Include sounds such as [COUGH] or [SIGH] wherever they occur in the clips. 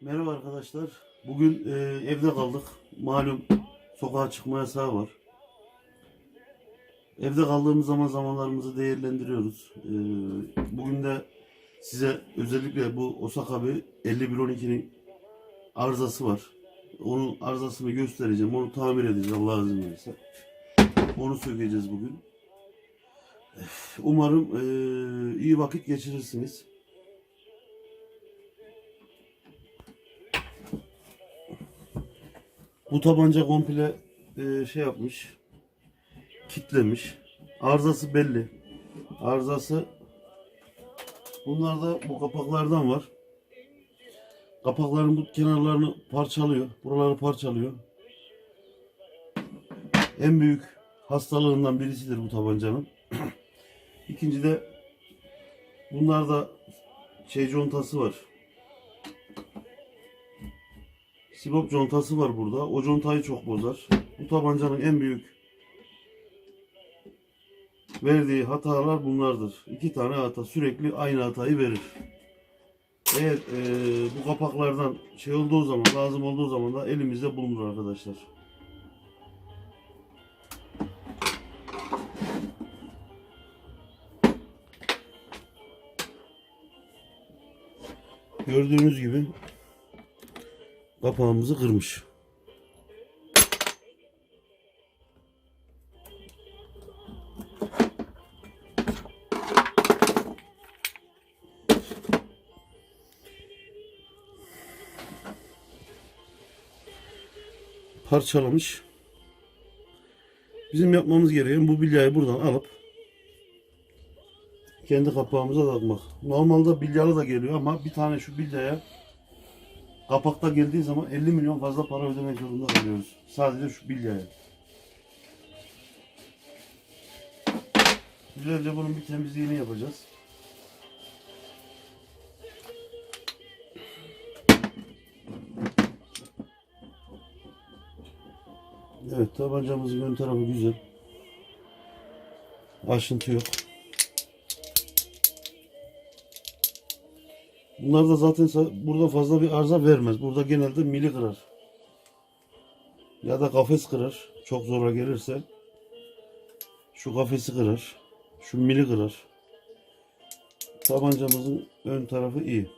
Merhaba arkadaşlar. Bugün e, evde kaldık. Malum sokağa çıkma yasağı var. Evde kaldığımız zaman zamanlarımızı değerlendiriyoruz. E, bugün de size özellikle bu Osaka bir 5112'nin arızası var. Onun arızasını göstereceğim. Onu tamir edeceğiz Allah izin verirse. Onu sökeceğiz bugün. Umarım e, iyi vakit geçirirsiniz. Bu tabanca komple e, şey yapmış. Kitlemiş. Arızası belli. Arızası bunlar da bu kapaklardan var. Kapakların bu kenarlarını parçalıyor. Buraları parçalıyor. En büyük hastalığından birisidir bu tabancanın. [CLEARS THROAT] İkinci de bunlarda şey contası var. Sibop contası var burada. O contayı çok bozar. Bu tabancanın en büyük verdiği hatalar bunlardır. İki tane hata sürekli aynı hatayı verir. Eğer eee, bu kapaklardan şey olduğu zaman lazım olduğu zaman da elimizde bulunur arkadaşlar. Gördüğünüz gibi kapağımızı kırmış. Parçalamış. Bizim yapmamız gereken bu bilyayı buradan alıp kendi kapağımıza takmak. Normalde bilyalı da geliyor ama bir tane şu bilyaya Kapakta geldiği zaman 50 milyon fazla para ödemek zorunda kalıyoruz. Sadece şu bilyaya. Güzelce bunun bir temizliğini yapacağız. Evet tabancamızın ön tarafı güzel. Aşıntı yok. Bunlar da zaten burada fazla bir arıza vermez. Burada genelde mili kırar. Ya da kafes kırar. Çok zora gelirse. Şu kafesi kırar. Şu mili kırar. Tabancamızın ön tarafı iyi.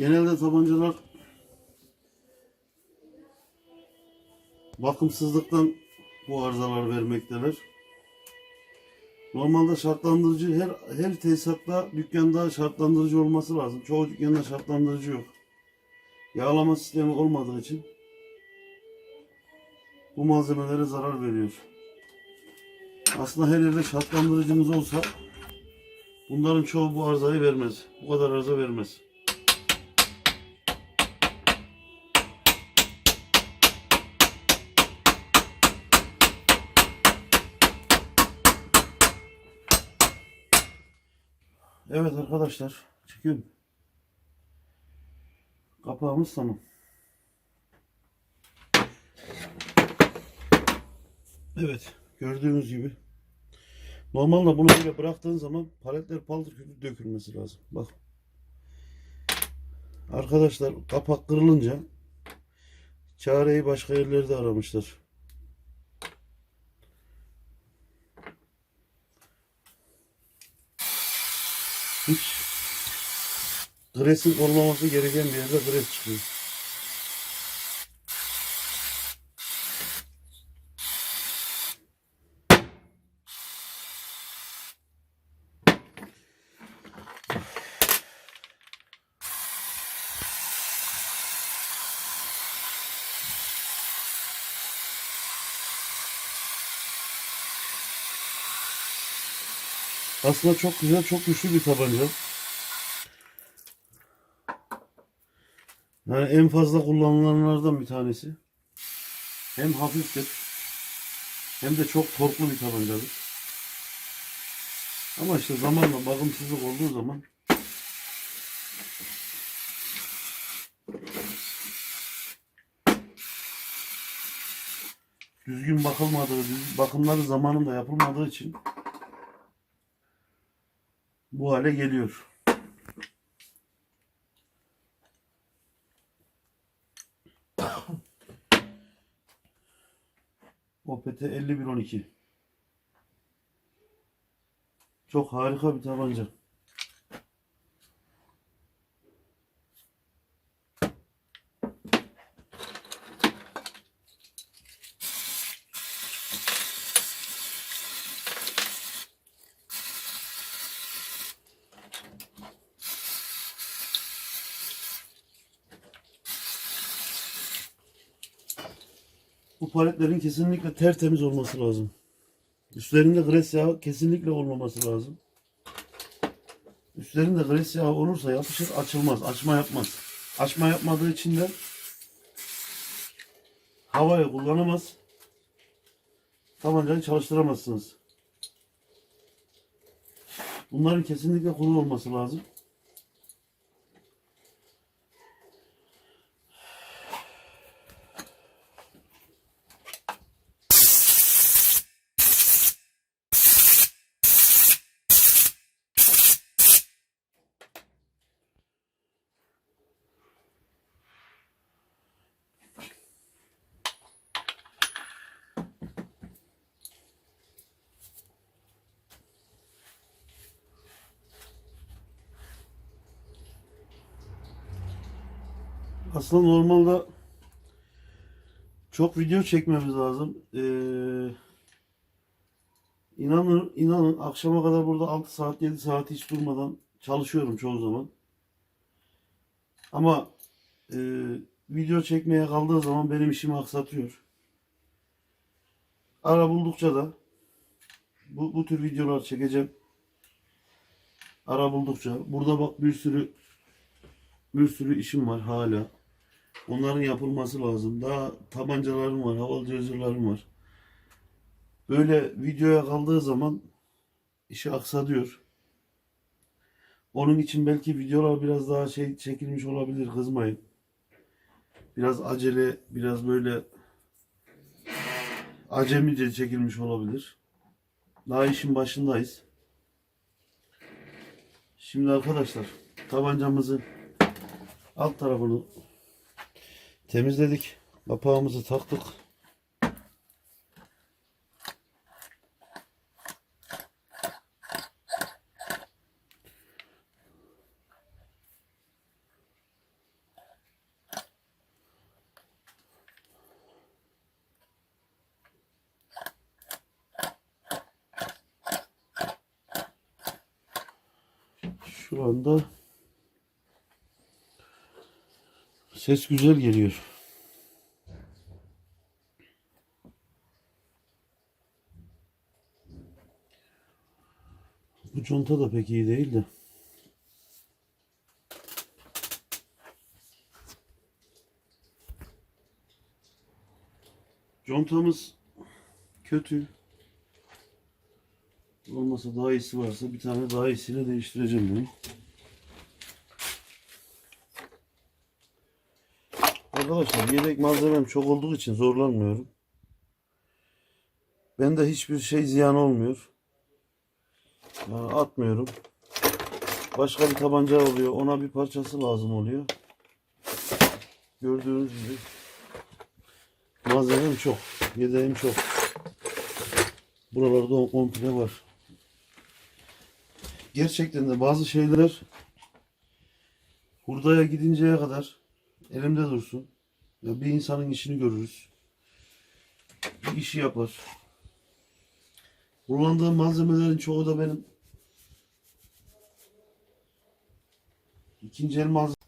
Genelde tabancalar bakımsızlıktan bu arızalar vermekteler. Normalde şartlandırıcı her her tesisatta dükkanda şartlandırıcı olması lazım. Çoğu dükkanda şartlandırıcı yok. Yağlama sistemi olmadığı için bu malzemelere zarar veriyor. Aslında her yerde şartlandırıcımız olsa bunların çoğu bu arızayı vermez. Bu kadar arıza vermez. Evet arkadaşlar çıkıyorum. Kapağımız tamam. Evet gördüğünüz gibi. Normalde bunu böyle bıraktığın zaman paletler paldır küldür dökülmesi lazım. Bak. Arkadaşlar kapak kırılınca çareyi başka yerlerde aramışlar. Gresin olmaması gereken bir yerde gres çıkıyor. Aslında çok güzel, çok güçlü bir tabanca. Yani en fazla kullanılanlardan bir tanesi. Hem hafiftir hem de çok torklu bir tabancadır. Ama işte zamanla bakımsızlık olduğu zaman düzgün bakılmadığı, bakımları zamanında yapılmadığı için bu hale geliyor. OPT 5112. Çok harika bir tabanca. Bu paletlerin kesinlikle tertemiz olması lazım. Üstlerinde gres yağı kesinlikle olmaması lazım. Üstlerinde gres yağı olursa yapışır açılmaz. Açma yapmaz. Açma yapmadığı için de havayı kullanamaz. Tabancayı çalıştıramazsınız. Bunların kesinlikle kuru olması lazım. Aslında normalde çok video çekmemiz lazım. Ee, inanın, inanın akşama kadar burada 6 saat 7 saat hiç durmadan çalışıyorum çoğu zaman. Ama e, video çekmeye kaldığı zaman benim işimi aksatıyor. Ara buldukça da bu, bu tür videolar çekeceğim. Ara buldukça. Burada bak bir sürü bir sürü işim var hala. Onların yapılması lazım. Daha tabancalarım var, havalı cezirlerim var. Böyle videoya kaldığı zaman işi aksatıyor. Onun için belki videolar biraz daha şey çekilmiş olabilir kızmayın. Biraz acele, biraz böyle acemice çekilmiş olabilir. Daha işin başındayız. Şimdi arkadaşlar tabancamızın alt tarafını temizledik. Kapağımızı taktık. Şu anda ses güzel geliyor. Bu conta da pek iyi değil de. Contamız kötü. Olmasa daha iyisi varsa bir tane daha iyisiyle değiştireceğim bunu. Arkadaşlar yedek malzemem çok olduğu için zorlanmıyorum. Bende hiçbir şey ziyan olmuyor. Yani atmıyorum. Başka bir tabanca oluyor. Ona bir parçası lazım oluyor. Gördüğünüz gibi malzemem çok. Yedeğim çok. Buralarda o komple var. Gerçekten de bazı şeyler hurdaya gidinceye kadar elimde dursun. Ya bir insanın işini görürüz. Bir işi yapar. Kullandığım malzemelerin çoğu da benim ikinci el malzeme.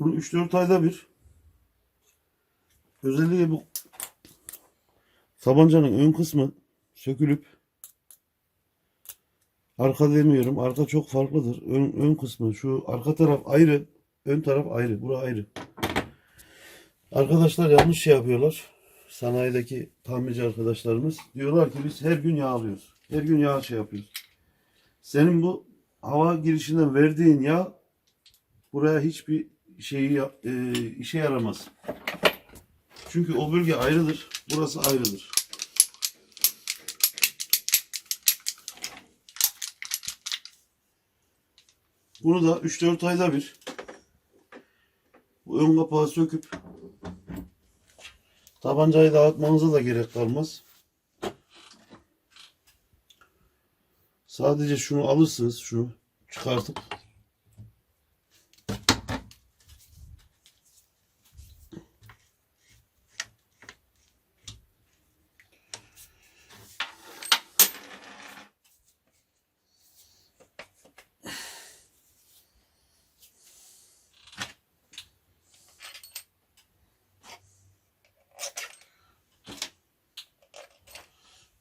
Bunu 3-4 ayda bir özellikle bu tabancanın ön kısmı sökülüp arka demiyorum. Arka çok farklıdır. Ön, ön kısmı şu arka taraf ayrı. Ön taraf ayrı. Bura ayrı. Arkadaşlar yanlış şey yapıyorlar. Sanayideki tamirci arkadaşlarımız. Diyorlar ki biz her gün yağ alıyoruz. Her gün yağ şey yapıyoruz. Senin bu hava girişinden verdiğin yağ buraya hiçbir şeyi e, işe yaramaz. Çünkü o bölge ayrıdır. Burası ayrıdır. Bunu da 3-4 ayda bir bu ön kapağı söküp tabancayı dağıtmanıza da gerek kalmaz. Sadece şunu alırsınız. Şunu çıkartıp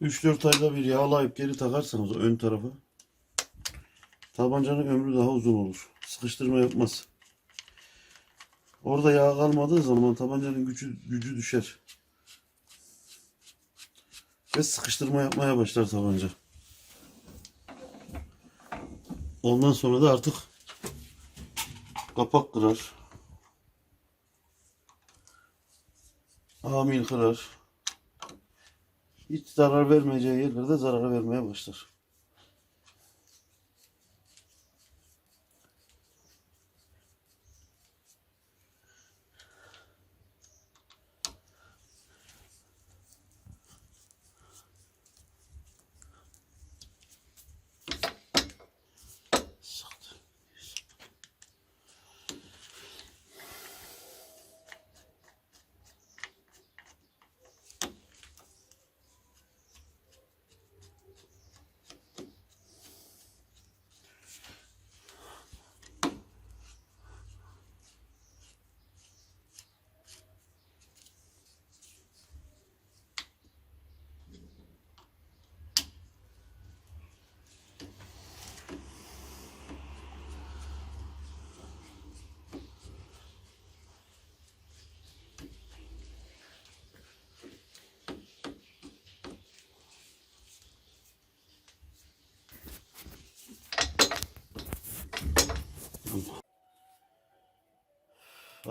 Üç dört ayda bir yağlayıp geri takarsanız ön tarafa tabancanın ömrü daha uzun olur. Sıkıştırma yapmaz. Orada yağ kalmadığı zaman tabancanın gücü, gücü düşer. Ve sıkıştırma yapmaya başlar tabanca. Ondan sonra da artık kapak kırar. Amil kırar. Hiç zarar vermeyeceği yerlerde zarar vermeye başlar.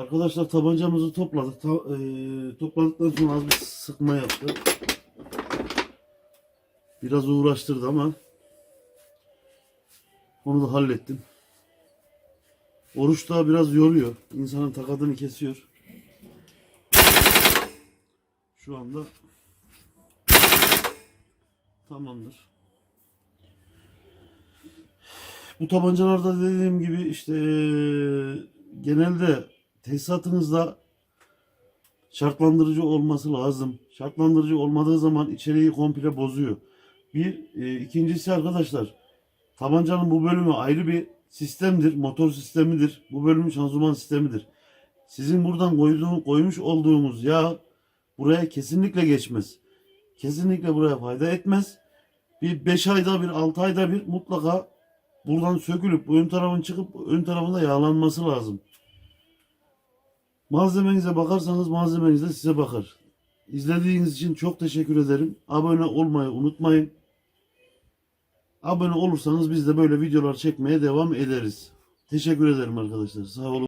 Arkadaşlar tabancamızı topladık. Ta, eee, topladıktan sonra az bir sıkma yaptı. Biraz uğraştırdı ama onu da hallettim. Oruç da biraz yoruyor. İnsanın takadını kesiyor. Şu anda tamamdır. Bu tabancalarda dediğim gibi işte eee, genelde tesisatınızda şartlandırıcı olması lazım. Şartlandırıcı olmadığı zaman içeriği komple bozuyor. Bir, e, ikincisi arkadaşlar tabancanın bu bölümü ayrı bir sistemdir. Motor sistemidir. Bu bölümün şanzıman sistemidir. Sizin buradan koyduğun, koymuş olduğunuz yağ buraya kesinlikle geçmez. kesinlikle buraya fayda etmez. Bir 5 ayda bir 6 ayda bir mutlaka buradan sökülüp ön tarafın çıkıp ön tarafında yağlanması lazım. Malzemenize bakarsanız malzemeniz de size bakar. İzlediğiniz için çok teşekkür ederim. Abone olmayı unutmayın. Abone olursanız biz de böyle videolar çekmeye devam ederiz. Teşekkür ederim arkadaşlar. Sağ olun.